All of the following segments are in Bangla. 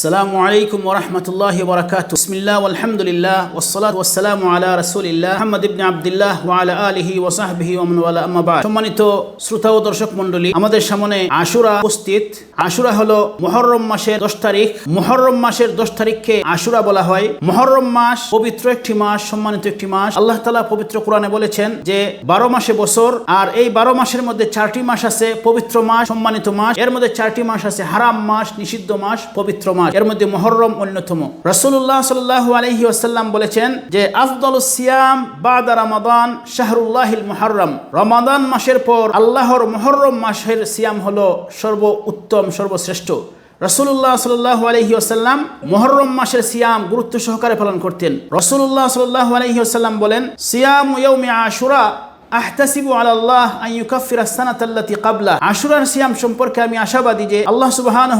আসসালামু আলাইকুম ওরহমতুল্লাহ বরকাত ইসমিল্লা আলহামদুলিল্লাহ ওসলাত ওসালাম আলা রসুলিল্লাহ আহমদ ইবনে আবদুল্লাহ ওয়ালা আলহি ওসাহবিহি ওমনওয়ালা আম্মাবাদ সম্মানিত শ্রোতা ও দর্শক মণ্ডলী, আমাদের সামনে আশুরা উপস্থিত। আশুরা হলো মহরম মাসের দশ তারিখ। মহরম মাসের দশ তারিখকে আশুরা বলা হয়। মহরম মাস পবিত্র একটি মাস, সম্মানিত একটি মাস। আল্লাহ তালা পবিত্র কোরআনে বলেছেন যে, বারো মাসে বছর, আর এই বারো মাসের মধ্যে চারটি মাস আছে পবিত্র মাস, সম্মানিত মাস। এর মধ্যে চারটি মাস আছে হারাম মাস, নিষিদ্ধ মাস, পবিত্র মাস। এর মধ্যে মহরম অন্যতম। রাসূলুল্লাহ সাল্লাল্লাহু আলাইহি ওয়াসাল্লাম বলেছেন যে আফদলুস সিয়াম বাদা রমাদান শাহরুল্লাহিল মুহররম। রমাদান মাসের পর আল্লাহর মুহররম মাসের সিয়াম হলো সর্ব উত্তম সর্বশ্রেষ্ঠ। রসুল্লাহ সাল্লাহ আলহি আসাল্লাম মহরম মাসের সিয়াম গুরুত্ব সহকারে পালন করতেন। রসুল্লাহ সাল্লাহ আলহি আসাল্লাম বলেন, সিয়াম ইয়ৌমি আশুরা আহতাসিবু সানাতাল্লাতি ক্বাবলা আশুরার সিয়াম সম্পর্কে আমি আশাবাদী যে আল্লাহ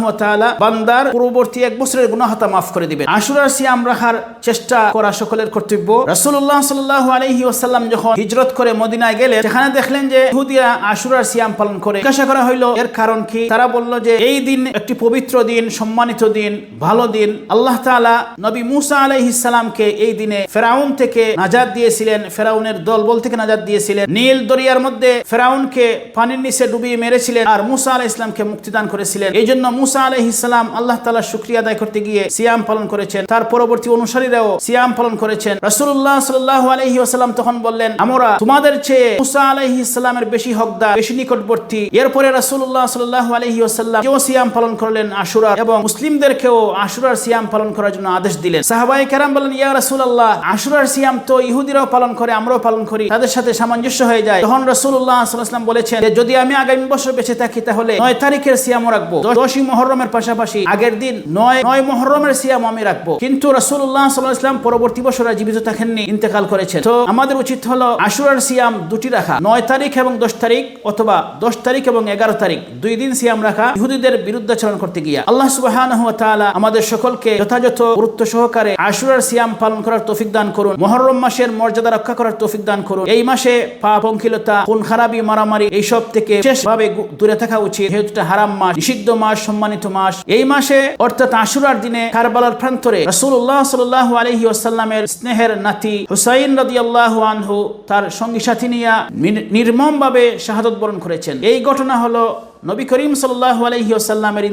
ওয়া তাআলা বান্দার পূর্ববর্তী এক বছরের গুনাহতা মাফ করে দিবেন। আশুরার সিয়াম রাখার চেষ্টা করা সকলের কর্তব্য। রাসূলুল্লাহ সাল্লাল্লাহু আলাইহি ওয়াসাল্লাম যখন হিজরত করে মদিনায় গেলেন সেখানে দেখলেন যে ইহুদিরা আশুরার সিয়াম পালন করে। জিজ্ঞাসা করা হইল, এর কারণ কি? তারা বলল যে, এই দিন একটি পবিত্র দিন, সম্মানিত দিন, ভালো দিন। আল্লাহ তাআলা নবী মুসা আলাইহিস সালামকে এই দিনে ফেরাউন থেকে নাজাত দিয়েছিলেন। ফেরাউনের দলবল থেকে নাজাত দিয়েছিলেন। নীল দরিয়ার মধ্যে ফেরাউনকে পানির নিচে ডুবিয়ে মেরেছিলেন আর মুসা আলাহ ইসলামকে মুক্তিদান করেছিলেন। এই জন্য মুসা আলাহ ইসলাম আল্লাহ তালা শুক্রিয়া আদায় করতে গিয়ে সিয়াম পালন করেছেন। তার পরবর্তী অনুসারীরাও সিয়াম পালন করেছেন। রসুল্লাহ সাল্লাহ আলহি আসালাম তখন বললেন, আমরা তোমাদের চেয়ে মুসা আলহি ইসলামের বেশি হকদার, বেশি নিকটবর্তী। এরপরে রসুল্লাহ সাল্লাহ আলহি আসাল্লাম কেউ সিয়াম পালন করলেন আশুরা এবং মুসলিমদেরকেও আশুরার সিয়াম পালন করার জন্য আদেশ দিলেন। সাহাবাই কেরাম বলেন ইয়া রসুল্লাহ আশুরার সিয়াম তো ইহুদিরাও পালন করে, আমরাও পালন করি। তাদের সাথে সামঞ্জস্য হয়ে যায়। তখন রসুল্লাহ সাল্লাম বলেছেন যদি আমি আগামী বছর বেঁচে থাকি, তাহলে নয় তারিখের সিয়ামও রাখব। দশই মহরমের পাশাপাশি আগের দিন নয় নয় মহরমের সিয়াম আমি রাখব। কিন্তু রসুল্লাহ সাল্লাহাম পরবর্তী বছর জীবিত থাকেননি, ইন্তেকাল করেছেন। তো আমাদের উচিত হলো আশুরার সিয়াম দুটি রাখা, নয় তারিখ এবং দশ তারিখ অথবা দশ তারিখ এবং এগারো তারিখ। দুই দিন সিয়াম রাখা, ইহুদিদের বিরুদ্ধাচরণ করতে গিয়া। আল্লাহ সুবাহ আমাদের সকলকে যথাযথ গুরুত্ব সহকারে আশুরার সিয়াম পালন করার তৌফিক দান করুন। মহরম মাসের মর্যাদা রক্ষা করার তৌফিক দান করুন। এই মাসে পাপ পঙ্কিলতা খুন, খারাপি, মারামারি, এইসব থেকে দূরে থাকা উচিত। যেহেতু হারাম মাস, নিষিদ্ধ মাস, সম্মানিত মাস। এই মাসে, অর্থাৎ আশুরার দিনে কারবালার প্রান্তরে রসুল্লাহ সাল্লাহ আলহি আসাল্লামের স্নেহের নাতি হুসাইন রদি আল্লাহ আনহু তার সঙ্গী সাথী নিয়া নির্মম ভাবে শাহাদত বরণ করেছেন। এই ঘটনা হলো নবী করিম সাল্লাহ আলহিউসাল্লামের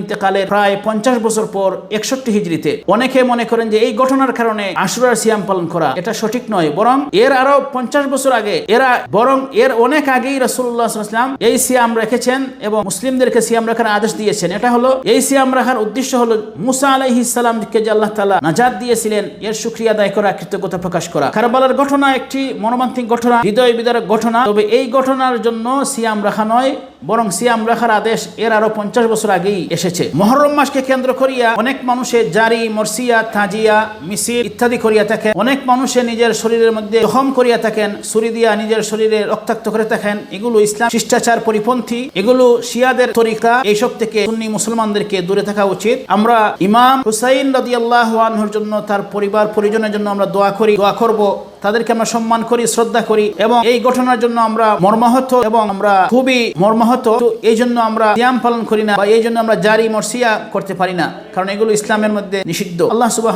প্রায় পঞ্চাশ বছর পর একষট্টি হিজড়িতে অনেকে মনে করেন যে এই ঘটনার কারণে আশুরার সিয়াম পালন করা এটা সঠিক নয়, বরং এর আরও পঞ্চাশ বছর আগে এরা, বরং এর অনেক আগেই রসুল্লাহাম এই সিয়াম রেখেছেন এবং মুসলিমদেরকে সিয়াম রাখার আদেশ দিয়েছেন। এটা হলো, এই সিয়াম রাখার উদ্দেশ্য হলো মুসা আলহি ইসলামকে যে আল্লাহ তালা নাজাদ দিয়েছিলেন, এর সুক্রিয়া আদায় করা, কৃতজ্ঞতা প্রকাশ করা। কারবালার ঘটনা একটি মনোমান্তিক ঘটনা, হৃদয় বিদারক ঘটনা। তবে এই ঘটনার জন্য সিয়াম রাখা নয় বরং সিয়াম রাখার আদেশ এর আরও পঞ্চাশ বছর আগেই এসেছে। মহরম মাসকে কেন্দ্র করিয়া অনেক মানুষের জারি, মরসিয়া, তাজিয়া মিসির ইত্যাদি করিয়া থাকেন। অনেক মানুষে নিজের শরীরের মধ্যে জখম করিয়া থাকেন সুরি দিয়া নিজের শরীরে রক্তাক্ত করে থাকেন। এগুলো ইসলাম শিষ্টাচার পরিপন্থী, এগুলো শিয়াদের তরিকা। এইসব থেকে সুন্নি মুসলমানদেরকে দূরে থাকা উচিত। আমরা ইমাম হুসাইন রদি আল্লাহ আনহুর জন্য, তার পরিবার পরিজনের জন্য আমরা দোয়া করি। দোয়া করব তাদেরকে আমরা সম্মান করি, শ্রদ্ধা করি এবং এই ঘটনার জন্য আমরা মর্মাহত এবং আমরা খুবই মর্মাহত। এই জন্য আমরা সিয়াম পালন করি না বা এই জন্য আমরা জারি মর্সিয়া করতে পারি না। কারণ এগুলো ইসলামের মধ্যে নিষিদ্ধ। আল্লাহ সুবাহ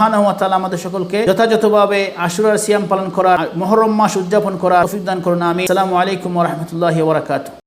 আমাদের সকলকে যথাযথভাবে আশুরার সিয়াম পালন করা মহরম মাস উদযাপন করা দান করুন আমি সালামু আলাইকুম রহমতুল্লাহ ওবরাকাতু